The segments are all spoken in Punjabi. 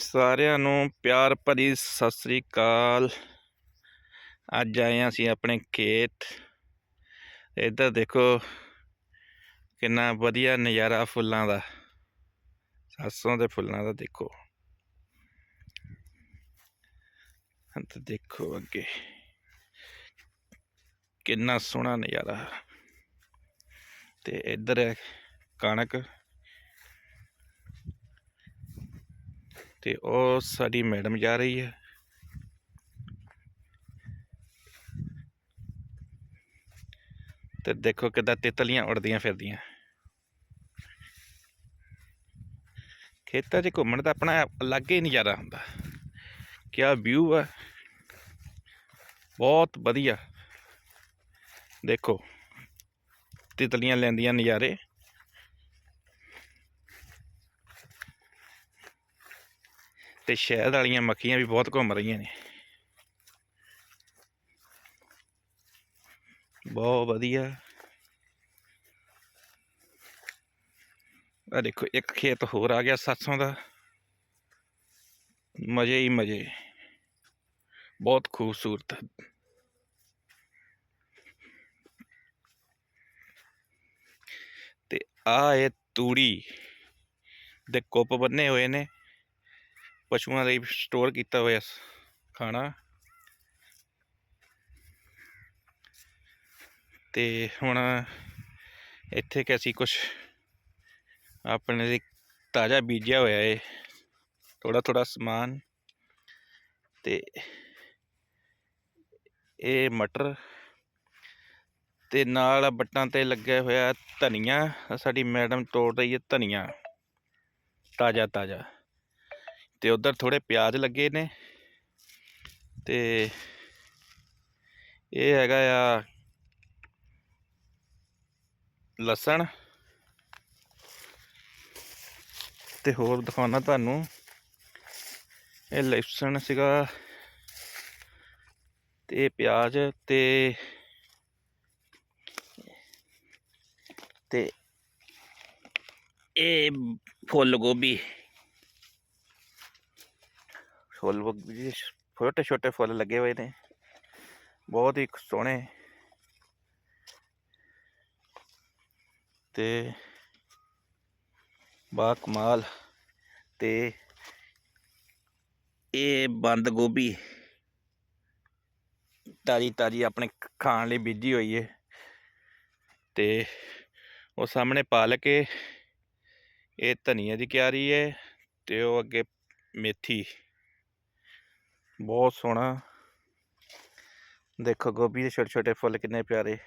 ਸਾਰਿਆਂ ਨੂੰ ਪਿਆਰ ਭਰੀ ਸਤਿ ਸ੍ਰੀ ਅਕਾਲ। ਅੱਜ ਆਏ ਹਾਂ ਅਸੀਂ ਆਪਣੇ ਖੇਤ। ਇੱਧਰ ਦੇਖੋ ਕਿੰਨਾ ਵਧੀਆ ਨਜ਼ਾਰਾ ਫੁੱਲਾਂ ਦਾ। ਸਰਸੋਂ ਦੇ ਫੁੱਲਾਂ ਦਾ ਦੇਖੋ। ਹਾਂ ਦੇਖੋ ਅੱਗੇ। ਕਿੰਨਾ ਸੋਹਣਾ ਨਜ਼ਾਰਾ। ਤੇ ਇੱਧਰ ਹੈ ਕਣਕ। ਤੇ ਉਹ ਸਾਡੀ ਮੈਡਮ ਜਾ ਰਹੀ ਹੈ। ਤੇ ਦੇਖੋ ਕਿੱਦਾਂ ਤਿਤਲੀਆਂ ਉੜਦੀਆਂ ਫਿਰਦੀਆਂ। ਖੇਤਾਂ 'ਚ ਘੁੰਮਣ ਦਾ ਆਪਣਾ ਅਲੱਗ ਹੀ ਨਜ਼ਾਰਾ ਹੁੰਦਾ। ਕਿਆ ਵਿਊ ਹੈ ਬਹੁਤ ਵਧੀਆ। ਦੇਖੋ, ਤਿਤਲੀਆਂ ਲੈਂਦੀਆਂ ਨਜ਼ਾਰੇ। ਤੇ ਸ਼ਹਿਦ ਵਾਲੀਆਂ ਮੱਖੀਆਂ ਵੀ ਬਹੁਤ ਘੁੰਮ ਰਹੀਆਂ ਨੇ। ਬਹੁਤ ਵਧੀਆ। ਆ ਦੇਖੋ, ਇੱਕ ਖੇਤ ਹੋਰ ਆ ਗਿਆ ਸਰਸੋਂ ਦਾ। ਮਜ਼ੇ ਹੀ ਮਜ਼ੇ। ਬਹੁਤ ਖੂਬਸੂਰਤ। ਤੇ ਆ ਇਹ ਤੂੜੀ ਦੇ ਕੁੱਪ ਬੰਨੇ ਹੋਏ ਨੇ। ਪਸ਼ੂਆਂ ਲਈ ਸਟੋਰ ਕੀਤਾ ਹੋਇਆ ਖਾਣਾ। ਤੇ ਹੁਣ ਇੱਥੇ ਕਿ ਅਸੀਂ ਕੁਝ ਆਪਣੇ ਲਈ ਤਾਜ਼ਾ ਬੀਜਿਆ ਹੋਇਆ ਏ ਥੋੜਾ ਥੋੜਾ ਸਮਾਨ। ਤੇ ਇਹ ਮਟਰ ਤੇ ਨਾਲ ਬੱਟਾਂ ਤੇ ਲੱਗਿਆ ਹੋਇਆ ਧਨੀਆ ਸਾਡੀ ਮੈਡਮ ਤੋੜ ਰਹੀ ਹੈ ਧਨੀਆ। ਤਾਜ਼ਾ ਤਾਜ਼ਾ ਤੇ ਉਧਰ ਥੋੜੇ ਪਿਆਜ਼ ਲੱਗੇ ਨੇ ਤੇ ਇਹ ਹੈਗਾ ਆ ਲਸਣ ਤੇ ਹੋਰ ਦਿਖਾਉਣਾ ਤੁਹਾਨੂੰ। ਇਹ ਲਸਣ ਸੀਗਾ ਤੇ ਪਿਆਜ਼ ਤੇ ਤੇ ਇਹ ਫੁੱਲ ਗੋਭੀ। ਫੁੱਲ ਛੋਟੇ ਛੋਟੇ ਫੁੱਲ ਲੱਗੇ ਹੋਏ ਨੇ। ਬਹੁਤ ਹੀ ਸੋਹਣੇ। ਤੇ ਬਾ ਕਮਾਲ। ਤੇ ਇਹ ਬੰਦ ਗੋਭੀ ਤਾਜੀ ਤਾਜੀ ਆਪਣੇ ਖਾਣ ਲਈ ਬੀਜੀ ਹੋਈ ਏ। ਤੇ ਉਹ ਸਾਹਮਣੇ ਪਾਲਕ ਏ ਇਹ ਧਨੀਆ ਦੀ ਕਿਆਰੀ ਏ ਤੇ ਉਹ ਅੱਗੇ ਮੇਥੀ। ਬਹੁਤ ਸੋਹਣਾ। ਦੇਖੋ ਗੋਭੀ ਦੇ ਛੋਟੇ ਛੋਟੇ ਫੁੱਲ ਕਿੰਨੇ ਪਿਆਰੇ।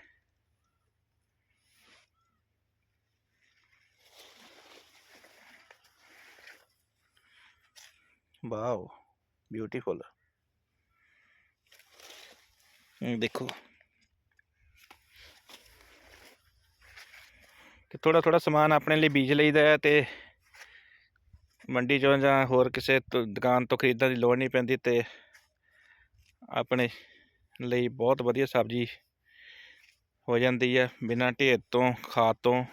ਵਾਓ ਬਿਊਟੀਫੁਲ ਦੇਖੋ। ਤੇ ਥੋੜਾ ਥੋੜਾ ਸਮਾਨ ਆਪਣੇ ਲਈ ਬੀਜ ਲਈਦਾ ਹੈ ਤੇ ਮੰਡੀ ਚੋਂ ਜਾਂ ਹੋਰ ਕਿਸੇ ਦੁਕਾਨ ਤੋਂ ਖਰੀਦਣ ਦੀ ਲੋੜ ਨਹੀਂ ਪੈਂਦੀ ਤੇ ਆਪਣੇ ਲਈ ਬਹੁਤ ਵਧੀਆ ਸਬਜ਼ੀ ਹੋ ਜਾਂਦੀ ਹੈ ਬਿਨਾਂ ਢੇਰ ਤੋਂ ਖਾਦ ਤੋਂ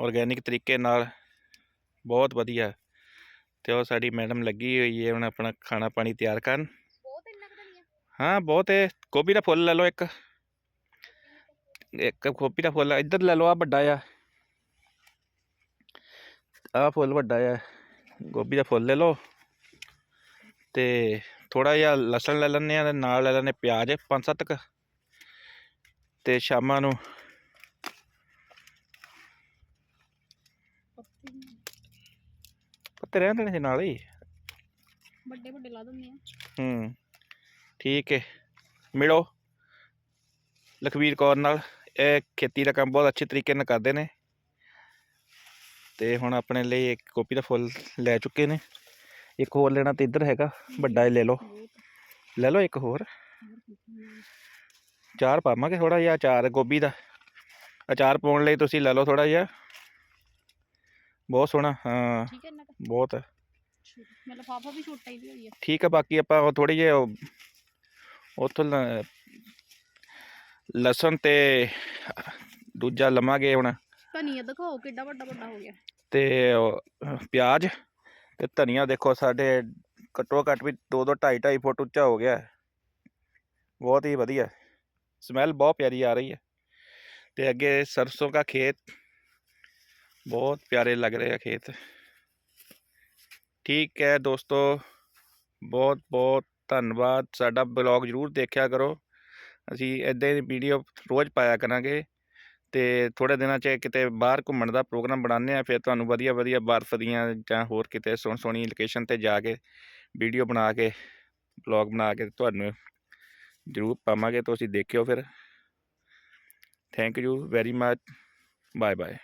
ਆਰਗੈਨਿਕ ਤਰੀਕੇ ਨਾਲ ਬਹੁਤ ਵਧੀਆ। ਤੇ ਉਹ ਸਾਡੀ ਮੈਡਮ ਲੱਗੀ ਹੋਈ ਹੈ ਹੁਣ ਆਪਣਾ ਖਾਣਾ ਪਾਣੀ ਤਿਆਰ ਕਰਨ। ਹਾਂ ਬਹੁਤ ਹੈ ਗੋਭੀ ਦਾ ਫੁੱਲ ਲੈ ਲਓ ਇੱਕ। ਇੱਕ ਗੋਭੀ ਦਾ ਫੁੱਲ ਇੱਧਰ ਲੈ ਲਓ ਆ ਵੱਡਾ ਆ ਆ ਫੁੱਲ ਵੱਡਾ ਆ ਗੋਭੀ ਦਾ ਫੁੱਲ ਲੈ ਲਓ ਤੇ ਥੋੜਾ ਜਿਹਾ ਲਸਣ ਲੈ ਲੈਂਦੇ ਆ ਤੇ ਨਾਲ ਲੈ ਲੈਂਦੇ ਪਿਆਜ਼ ਪੰਜ ਸੱਤ ਕੁ ਤੇ ਸ਼ਾਮਾਂ ਨੂੰ ਪੱਤੇ ਰਹਿਣ ਦੇਣੇ ਨਾਲ ਹੀ। ਵੱਡੇ ਵੱਡੇ ਲਾ ਦਿੰਦੇ ਆ ਹੂੰ ਠੀਕ ਹੈ ਮਿਲੋ। ਲਖਵੀਰ ਕੌਰ ਨਾਲ ਇਹ ਖੇਤੀ ਦਾ ਕੰਮ ਬਹੁਤ ਅੱਛੇ ਤਰੀਕੇ ਨਾਲ ਕਰਦੇ ਨੇ। ਤੇ ਹੁਣ ਆਪਣੇ ਲਈ ਇੱਕ ਕੋਪੀ ਦਾ ਫੁੱਲ ਲੈ ਚੁੱਕੇ ਨੇ। ਇੱਕ ਹੋਰ ਲੈਣਾ ਤੇ ਇੱਧਰ ਹੈਗਾ ਵੱਡਾ ਇਹ ਲੈ ਲਓ। ਲੈ ਲਓ ਇੱਕ ਹੋਰ। ਚਾਰ ਪਾਵਾਂਗੇ ਥੋੜਾ ਜਿਹਾ ਅਚਾਰ ਗੋਭੀ ਦਾ। ਅਚਾਰ ਪਾਉਣ ਲਈ ਤੁਸੀਂ ਲੈ ਲਓ ਥੋੜਾ ਜਿਹਾ। ਬਹੁਤ ਸੋਹਣਾ ਹਾਂ। ਠੀਕ ਹੈ ਬਹੁਤ। ਮੈਂ ਲਫਾਫਾ ਵੀ ਛੋਟਾ ਹੀ ਹੈ ਠੀਕ ਆ ਬਾਕੀ ਆਪਾਂ ਉਹ ਥੋੜੀ ਜਿਹੀ ਉੱਥੋਂ ਲਸਣ ਤੇ ਦੂਜਾ ਲਵਾਂਗੇ ਹੁਣ। ਧਨੀਆ ਦਿਖਾਓ ਕਿੱਡਾ ਵੱਡਾ ਵੱਡਾ ਹੋ ਗਿਆ। ਤੇ ਉਹ, ਪਿਆਜ਼ ਤੇ ਧਨੀਆ ਦੇਖੋ ਸਾਡੇ ਘੱਟੋ ਘੱਟ ਵੀ 2 2 2.5 2.5 ਫੁੱਟ ਉੱਚਾ ਹੋ ਗਿਆ। ਹੈ। ਬਹੁਤ ਹੀ ਵਧੀਆ। ਸਮੈਲ ਬਹੁਤ ਪਿਆਰੀ ਆ ਰਹੀ ਹੈ। ਤੇ ਅੱਗੇ ਸਰਸੋਂ ਦਾ ਖੇਤ। ਬਹੁਤ ਪਿਆਰੇ ਲੱਗ ਰਹੇ ਆ ਖੇਤ। ਠੀਕ ਹੈ ਦੋਸਤੋ, ਬਹੁਤ ਬਹੁਤ ਧੰਨਵਾਦ। ਸਾਡਾ ਬਲੌਗ ਜਰੂਰ ਦੇਖਿਆ ਕਰੋ। ਅਸੀਂ ਇਦਾਂ ਦੀ ਵੀਡੀਓ ਰੋਜ਼ ਪਾਇਆ ਕਰਾਂਗੇ। ਅਤੇ ਥੋੜ੍ਹੇ ਦਿਨਾਂ 'ਚ ਕਿਤੇ ਬਾਹਰ ਘੁੰਮਣ ਦਾ ਪ੍ਰੋਗਰਾਮ ਬਣਾਉਂਦੇ ਹਾਂ, ਫਿਰ ਤੁਹਾਨੂੰ ਵਧੀਆ ਵਧੀਆ ਬਰਫ਼ ਦੀਆਂ ਜਾਂ ਹੋਰ ਕਿਤੇ ਸੋਹਣੀ ਸੋਹਣੀ ਲੋਕੇਸ਼ਨ ਤੇ ਜਾ ਕੇ ਵੀਡੀਓ ਬਣਾ ਕੇ ਬਲੌਗ ਬਣਾ ਕੇ ਤੁਹਾਨੂੰ ਜ਼ਰੂਰ ਪਾਵਾਂਗੇ, ਤੁਸੀਂ ਦੇਖਿਓ ਫਿਰ। Thank you very much bye bye